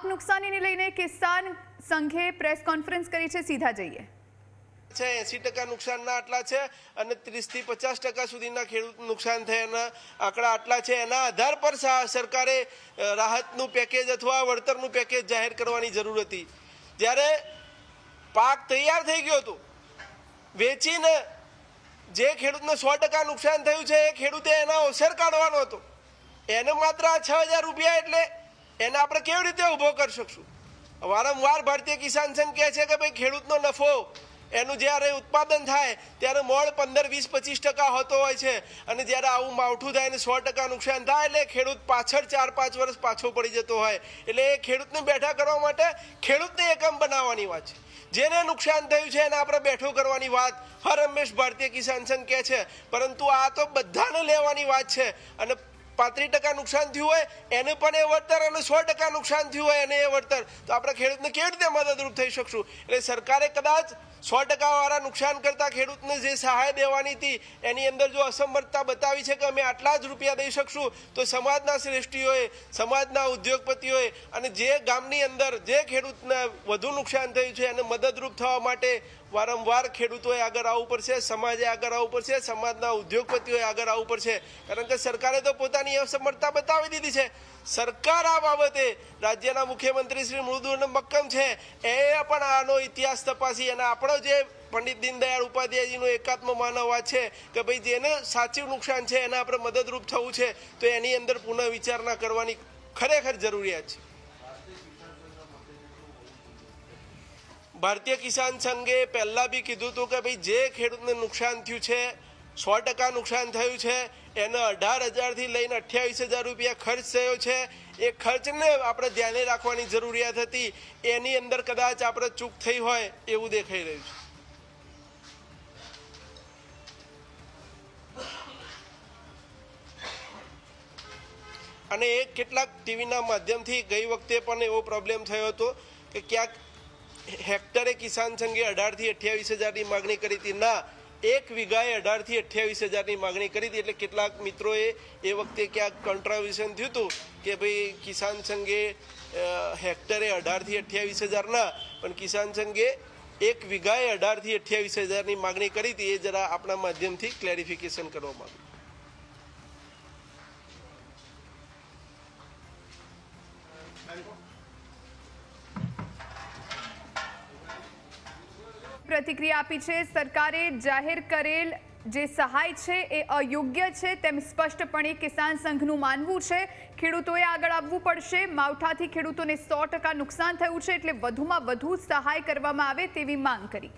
પાક નુકસાનીને લઈને કિસાન સંઘે press conference કરી છે, સીધા જઈએ. છે, એંસી ટકા નુકસાનના આટલા છે અને ત્રીસથી પચાસ ટકા સુધીના ખેડૂત નુકસાન થયાના આંકડા આટલા છે. એના આધાર પર સરકારે રાહતનું પેકેજ અથવા વળતરનું પેકેજ જાહેર કરવાની જરૂર હતી. જ્યારે પાક તૈયાર થઈ ગયો હતો, વેચીને જે ખેડૂતને સો ટકા નુકસાન થયું છે, એ ખેડૂતે એના અવસર કાઢવાનો હતો. એને માત્ર છ હજાર રૂપિયા એટલે એને આપણે કેવી રીતે ઊભો કરી શકશું? વારંવાર ભારતીય કિસાન સંઘ કહે છે કે ભાઈ, ખેડૂતનો નફો એનું જ્યારે ઉત્પાદન થાય, ત્યારે મોડ પંદર, વીસ, પચીસ ટકા હોતો હોય છે. અને જ્યારે આવું માવઠું થાય ને સો ટકા નુકસાન થાય, એટલે ખેડૂત પાછળ ચાર, પાંચ વર્ષ પાછો પડી જતો હોય. એટલે એ ખેડૂતને બેઠા કરવા માટે ખેડૂતને એકમ બનાવવાની વાત છે. જેને નુકસાન થયું છે, એને આપણે બેઠો કરવાની વાત હર હંમેશ ભારતીય કિસાન સંઘ કહે છે. પરંતુ આ તો બધાને લેવાની વાત છે. અને પાંત્રીસ ટકા નુકસાન થયું હોય, એને પણ એ વળતર અને સો ટકા નુકસાન થયું હોય, એને એ વળતર. તો આપણે ખેડૂતને કેવી રીતે મદદરૂપ થઈ શકશું? એટલે સરકારે કદાચ સો ટકાવાળા નુકસાન કરતા ખેડૂતને જે સહાય દેવાની હતી, એની અંદર જો અસમર્થતા બતાવી છે કે અમે આટલા જ રૂપિયા દઈ શકશું, તો સમાજના શ્રેષ્ઠીઓએ, સમાજના ઉદ્યોગપતિઓએ અને જે ગામની અંદર જે ખેડૂતને વધુ નુકસાન થયું છે, એને મદદરૂપ થવા માટે વારંવાર ખેડૂતોએ આગળ આવવું પડશે, સમાજે આગળ આવવું પડશે, સમાજના ઉદ્યોગપતિઓએ આગળ આવવું પડશે. કારણ કે સરકારે તો પોતાની અસમર્થતા બતાવી દીધી છે. સરકાર આ બાબતે રાજ્યના મુખ્યમંત્રી શ્રી મૃદુન મક્કમ છે. એ પણ આનો ઇતિહાસ તપાસી અને આપણો જે પંડિત દીનદયાળ ઉપાધ્યાયજીનો એકાત્મ માનવવાદ છે કે ભાઈ જેને સાચું નુકસાન છે એને આપણે મદદરૂપ થવું છે, તો એની અંદર પુનઃ વિચારણા કરવાની ખરેખર જરૂરિયાત છે. ભારતીય કિસાન સંઘે પહેલાં બી કીધું હતું કે ભાઈ જે ખેડૂતને નુકસાન થયું છે સો ટકા નુકસાન થયું છે. એનો અઢાર હજારથી લઈને અઠ્યાવીસ હજાર રૂપિયા ખર્ચ થયો છે. એ ખર્ચને આપણે ધ્યાને રાખવાની જરૂરિયાત હતી. એની અંદર કદાચ આપણે ચૂક થઈ હોય એવું દેખાઈ રહ્યું છે. અને એ કેટલાક ટીવીના માધ્યમથી ગઈ વખતે પણ એવો પ્રોબ્લેમ થયો હતો કે ક્યાંક હેક્ટરે કિસાન સંઘે અઢારથી અઠ્યાવીસ હજારની માગણી કરી હતી. ના એક વીઘાએ અઢારથી અઠ્યાવીસ હજારની માગણી કરી હતી એટલે કેટલાક મિત્રોએ એ વખતે ક્યાંક કોન્ટ્રાવિઝન થયું હતું કે ભાઈ કિસાન સંઘે હેક્ટરે અઢારથી અઠ્યાવીસ હજારના, પણ કિસાન સંઘે એક વીઘાએ અઢારથી અઠ્યાવીસ હજારની માગણી કરી હતી. એ જરા આપણા માધ્યમથી ક્લેરિફિકેશન કરવા માંગુ પ્રતિક્રિયા આપી છે. સરકારે જાહેર કરેલ જે સહાય છે એ અયોગ્ય છે તેમ સ્પષ્ટપણે કિસાન સંઘનું માનવું છે. ખેડૂતોએ આગળ આવવું પડશે. માવઠાથી ખેડૂતોને સો નુકસાન થયું છે એટલે વધુમાં વધુ સહાય કરવામાં આવે તેવી માંગ કરી.